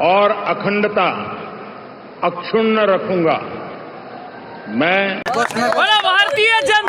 और अखंडता अक्षुण्ण रखूंगा। मैं भारतीय जनता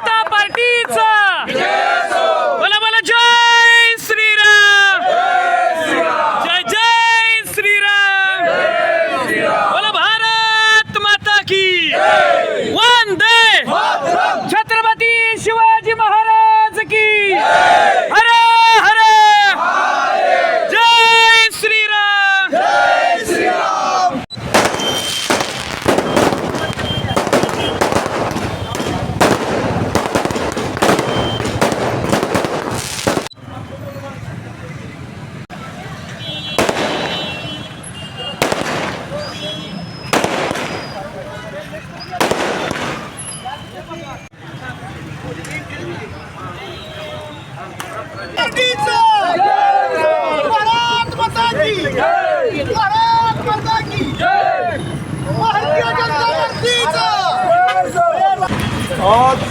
आज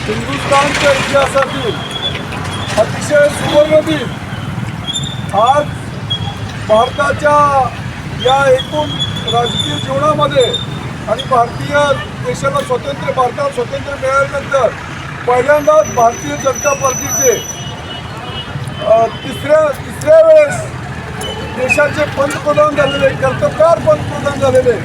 हिंदुस्थानच्या इतिहासातील अतिशय सुवर्ण दिन आज भारताच्या या एकूण राजकीय जीवनामध्ये आणि भारतीय देशाला स्वातंत्र्य भारताला स्वातंत्र्य मिळाल्यानंतर पहिल्यांदाच भारतीय जनता पार्टीचे तिसऱ्या तिसऱ्या वेळेस देशाचे पंतप्रधान झालेले कर्तबगार पंतप्रधान झालेले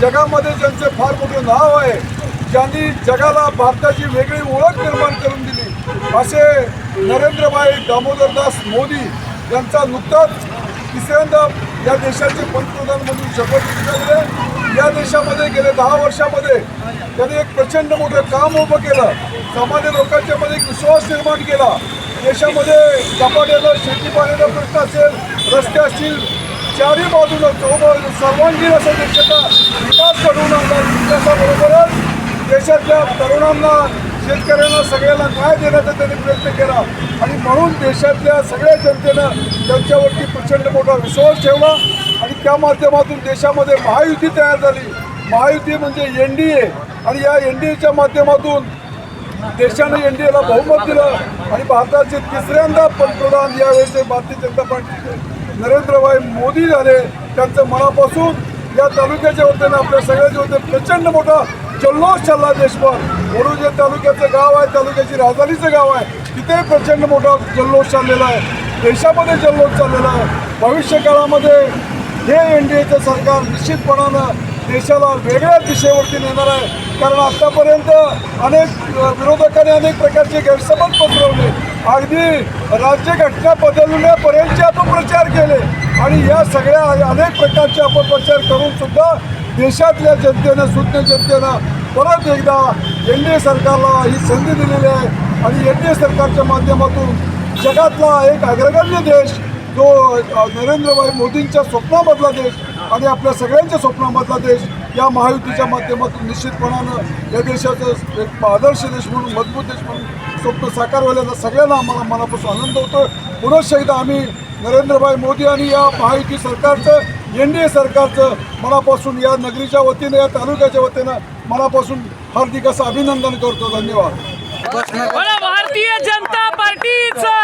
जगामध्ये ज्यांचे फार मोठे नाव आहे ज्यांनी जगाला भारताची वेगळी ओळख निर्माण करून दिली असे नरेंद्रभाई दामोदरदास मोदी यांचा नुकताच तिसऱ्यांदा या देशाचे पंतप्रधान म्हणून शपथ घेतलेले. या देशामध्ये गेले दहा वर्षामध्ये त्यांनी एक प्रचंड मोठं काम उभं केलं. सामान्य लोकांच्या मध्ये एक विश्वास निर्माण केला. देशामध्ये झपाट्यानं शेती पाण्याचा प्रश्न असेल रस्ते असतील चारही बाजूला चौबाजू सर्वांगीण असा देशाचा विकास घडवून आणला. विकासाबरोबरच देशातल्या तरुणांना शेतकऱ्यांना सगळ्यांना न्याय देण्याचा त्यांनी प्रयत्न केला. आणि म्हणून देशातल्या सगळ्या जनतेनं त्यांच्यावरती प्रचंड मोठा विश्वास ठेवला आणि त्या माध्यमातून देशामध्ये महायुती तयार झाली. महायुती म्हणजे एन डी ए. आणि या एन डी एच्या माध्यमातून देशाने एन डी एला बहुमत दिलं आणि भारताचे तिसऱ्यांदा पंतप्रधान यावेळेचे भारतीय जनता पार्टीचे नरेंद्रभाई मोदी झाले. त्यांचं मनापासून या तालुक्याच्या वतीनं आपल्या सगळ्याच्या होते प्रचंड मोठा जल्लोष चालला देशभर. वडू जे तालुक्याचं गाव आहे तालुक्याची राजधानीचं गाव आहे. तिथे प्रचंड मोठा जल्लोष चाललेला आहे. देशामध्ये जल्लोष चाललेला आहे. भविष्य काळामध्ये हे एन डी एचं सरकार निश्चितपणानं देशाला वेगळ्या दिशेवरती नेणार आहे. कारण आत्तापर्यंत अनेक विरोधकांनी अनेक प्रकारचे गैरसमज पसरवले. अगदी राज्यघटना बदलण्यापर्यंतचे आपण प्रचार केले. आणि या सगळ्या अनेक प्रकारचे आपण प्रचार करून सुद्धा देशातल्या जनतेनं सुज्ञ जनतेनं परत एकदा एन डी ए सरकारला ही संधी दिलेली आहे. आणि एन डी ए सरकारच्या माध्यमातून जगातला एक अग्रगण्य देश जो नरेंद्रभाई मोदींच्या स्वप्नामधला देश आणि आपल्या सगळ्यांच्या स्वप्नामधला देश या महायुतीच्या माध्यमातून निश्चितपणानं या देशाचं एक आदर्श देश म्हणून मजबूत देश म्हणून स्वप्न साकार व्हायला सगळ्यांना आम्हाला मनापासून आनंद होतो पुनश्च एकदा आम्ही नरेंद्रभाई मोदी आणि या महायुती सरकारचं एन डी ए सरकारचं मनापासून या नगरीच्या वतीनं या तालुक्याच्या वतीनं मनापासून हार्दिक असं अभिनंदन करतो. धन्यवाद. भारतीय जनता पार्टीचा!